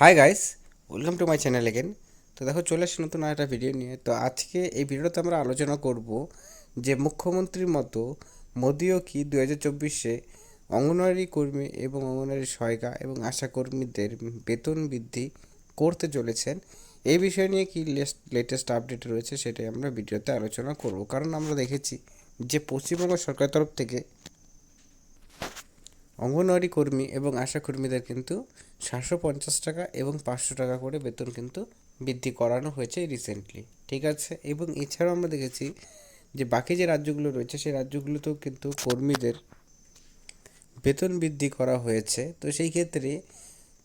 Hi guys welcome to my channel again তো দেখো, চলে আসছি নতুন একটা ভিডিও নিয়ে। তো আজকে এই ভিডিওতে আমরা আলোচনা করব যে মুখ্যমন্ত্রীর মতো মোদিও কি দু হাজার চব্বিশে অঙ্গনওয়াড়ি কর্মী এবং অঙ্গনওয়াড়ি সহায়িকা এবং আশা কর্মীদের বেতন বৃদ্ধি করতে চলেছেন? এই বিষয় নিয়ে কি লেটেস্ট আপডেট রয়েছে সেটাই আমরা ভিডিওতে আলোচনা করব। কারণ আমরা দেখেছি যে পশ্চিমবঙ্গ সরকারের তরফ থেকে অঙ্গনওয়াড়ি কর্মী এবং আশা কর্মীদের কিন্তু সাতশো পঞ্চাশ টাকা এবং পাঁচশো টাকা করে বেতন কিন্তু বৃদ্ধি করানো হয়েছে রিসেন্টলি ঠিক আছে? এবং এছাড়াও আমরা দেখেছি যে বাকি যে রাজ্যগুলো রয়েছে, সেই রাজ্যগুলোতেও কিন্তু কর্মীদের বেতন বৃদ্ধি করা হয়েছে। তো সেই ক্ষেত্রে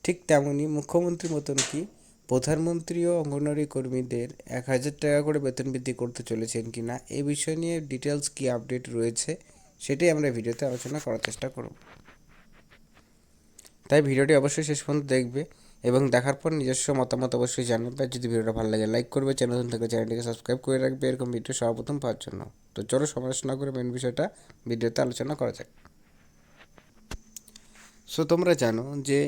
ঠিক তেমনই মুখ্যমন্ত্রীর মতন কি প্রধানমন্ত্রীও অঙ্গনওয়াড়ি কর্মীদের এক হাজার টাকা করে বেতন বৃদ্ধি করতে চলেছেন কি না এই বিষয় নিয়ে ডিটেলস কী আপডেট রয়েছে, সেটাই আমরা ভিডিওতে আলোচনা করার চেষ্টা করব। তাই ভিডিওটি অবশ্যই শেষ পর্যন্ত দেখবে এবং দেখার পর নিজস্ব মতামত অবশ্যই জানাবে। যদি ভিডিওটা ভালো লাগে লাইক করবে চ্যানেল থাকলে চ্যানেলটিকে সাবস্ক্রাইব করে রাখবে। এরকম ভিডিও সর্বপ্রথম পাওয়ার জন্য। তো চলো সমালোচনা করে মেন বিষয়টা ভিডিওতে আলোচনা করা যাক। সো তোমরা জানো যে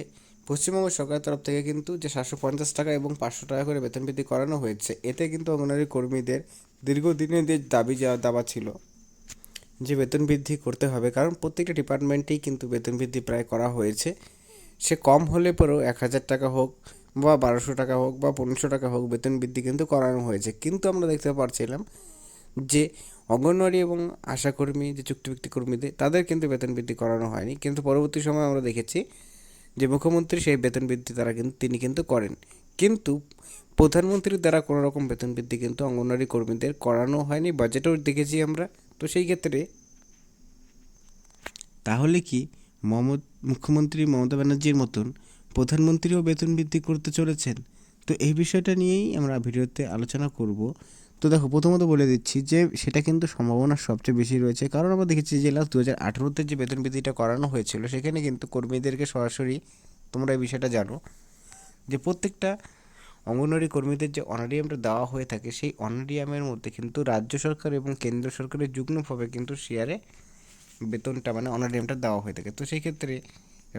পশ্চিমবঙ্গ সরকারের তরফ থেকে কিন্তু যে সাতশো পঞ্চাশ টাকা এবং পাঁচশো টাকা করে বেতন বৃদ্ধি করানো হয়েছে, এতে কিন্তু অঙ্গনওয়াড়ি কর্মীদের দীর্ঘদিনের যে দাবি যা, দাবা ছিল যে বেতন বৃদ্ধি করতে হবে। কারণ প্রত্যেকটা ডিপার্টমেন্টেই কিন্তু বেতন বৃদ্ধি প্রায় করা হয়েছে। সে কম হলে পরেও এক হাজার টাকা হোক বা বারোশো টাকা হোক বা পনেরোশো টাকা হোক বেতন বৃদ্ধি কিন্তু করানো হয়েছে। কিন্তু আমরা দেখতে পারছিলাম যে অঙ্গনওয়াড়ি এবং আশাকর্মী, যে চুক্তিভিত্তিক কর্মীদের, তাদের কিন্তু বেতন বৃদ্ধি করানো হয়নি। কিন্তু পরবর্তী সময় আমরা দেখেছি যে মুখ্যমন্ত্রী সেই বেতন বৃদ্ধি তারা কিন্তু তিনি কিন্তু করেন। কিন্তু প্রধানমন্ত্রীর দ্বারা কোনো রকম বেতন বৃদ্ধি কিন্তু অঙ্গনওয়াড়ি কর্মীদের করানো হয়নি বাজেটেও দেখেছি আমরা। তো সেই ক্ষেত্রে তাহলে কি মমত মুখ্যমন্ত্রী মমতা ব্যানার্জির মতন প্রধানমন্ত্রীও বেতন বৃদ্ধি করতে চলেছেন। তো এই বিষয়টা নিয়েই আমরা ভিডিওতে আলোচনা করব। তো দেখো, প্রথমত বলে দিচ্ছি যে সেটা কিন্তু সম্ভাবনা সবচেয়ে বেশি রয়েছে। কারণ আমরা দেখেছি যে লাস্ট দু হাজার আঠেরোতে যে বেতন বৃদ্ধিটা করানো হয়েছিল, সেখানে কিন্তু কর্মীদেরকে সরাসরি তোমরা এই বিষয়টা জানো যে প্রত্যেকটা অঙ্গনওয়াড়ি কর্মীদের যে অনারিয়ামটা দেওয়া হয়ে থাকে, সেই অনারিয়ামের মধ্যে কিন্তু রাজ্য সরকার এবং কেন্দ্র সরকারের যুগ্মভাবে কিন্তু শেয়ারে বেতনটা মানে অনারিয়ামটা দেওয়া হয়ে থাকে। তো সেই ক্ষেত্রে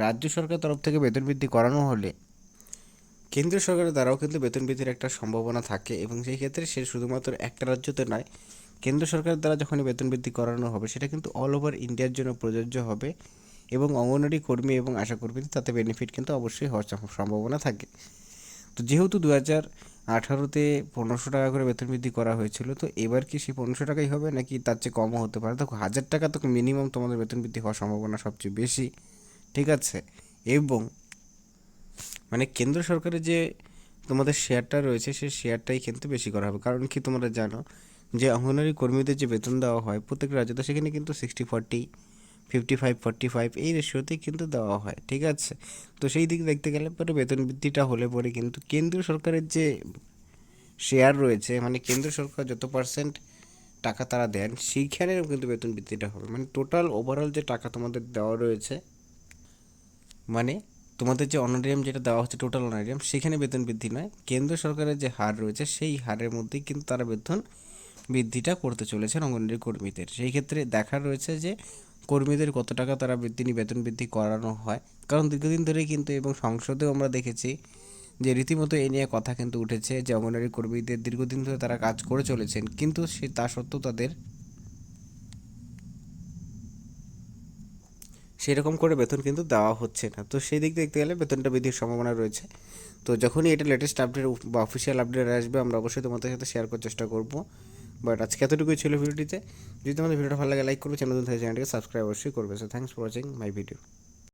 রাজ্য সরকার তরফ থেকে বেতন বৃদ্ধি করানো হলে কেন্দ্রীয় সরকারের দ্বারাও কিন্তু বেতন বৃদ্ধির একটা সম্ভাবনা থাকে এবং সেই ক্ষেত্রে সে শুধুমাত্র একটা রাজ্যতে নয়, কেন্দ্র সরকারের দ্বারা যখনই বেতন বৃদ্ধি করানো হবে সেটা কিন্তু অল ওভার ইন্ডিয়ার জন্য প্রযোজ্য হবে এবং অঙ্গনওয়াড়ি কর্মী এবং আশা কর্মীদের তাতে বেনিফিট কিন্তু অবশ্যই হওয়ার সম্ভাবনা থাকে। তো যেহেতু দু হাজার আঠারোতে পনেরোশো টাকা করে বেতন বৃদ্ধি করা হয়েছিল, তো এবার কি সেই পনেরোশো টাকাই হবে নাকি তার চেয়ে কমও হতে পারে? দেখো, হাজার টাকা তো মিনিমাম তোমাদের বেতন বৃদ্ধি হওয়ার সম্ভাবনা সবচেয়ে বেশি, ঠিক আছে? এবং মানে কেন্দ্র সরকারের যে তোমাদের শেয়ারটা রয়েছে, সেই শেয়ারটাই কিন্তু বেশি করা হবে। কারণ কি তোমরা জানো যে অঙ্গনওয়াড়ি কর্মীদের যে বেতন দেওয়া হয় প্রত্যেক রাজ্যতে সেখানে কিন্তু sixty forty fifty five forty five এই রেশিওতেই কিন্তু দেওয়া হয়, ঠিক আছে? তো সেই দিক দেখতে গেলে পরে বেতন বৃদ্ধিটা হলে পরে কিন্তু কেন্দ্রীয় সরকারের যে শেয়ার রয়েছে মানে কেন্দ্র সরকার যত পার্সেন্ট টাকা তারা দেন, সেইখানেও কিন্তু বেতন বৃদ্ধিটা হবে। মানে টোটাল ওভারঅল যে টাকা তোমাদের দেওয়া রয়েছে মানে তোমাদের যে অনারিয়াম যেটা দেওয়া হচ্ছে টোটাল অনারিয়াম সেখানে বেতন বৃদ্ধি নয়। কেন্দ্র সরকারের যে হার রয়েছে, সেই হারের মধ্যেই কিন্তু তারা বেতন বৃদ্ধিটা করতে চলেছেন অঙ্গনওয়াড়ি কর্মীদের। সেই ক্ষেত্রে দেখা রয়েছে যে কর্মীদের কত টাকা তারা বৃদ্ধি বেতন বৃদ্ধি করানো হয়? কারণ দীর্ঘদিন ধরেই কিন্তু এবং সংসদেও আমরা দেখেছি যে রীতিমতো এই নিয়ে কথা কিন্তু উঠেছে যে অঙ্গনওয়াড়ি কর্মীদের দীর্ঘদিন ধরে তারা কাজ করে চলেছেন, কিন্তু সে তা সত্ত্বেও তাদের সেরকম করে বেতন কিন্তু দেওয়া হচ্ছে না। তো সেই দিক দেখতে গেলে বেতনটা বৃদ্ধির সম্ভাবনা রয়েছে। তো যখনই এটা লেটেস্ট আপডেট বা অফিসিয়াল আপডেট আসবে, আমরা অবশ্যই তোমাদের সাথে শেয়ার করার চেষ্টা করব। বাট আজকে এতটুকুই ছিল ভিডিওটিতে। যদি তোমাদের ভিডিওটা ভালো লাগে লাইক করবে, চ্যানেল থেকে চ্যানেলটিকে সাবস্ক্রাইব অবশ্যই করবে। So thanks for watching my video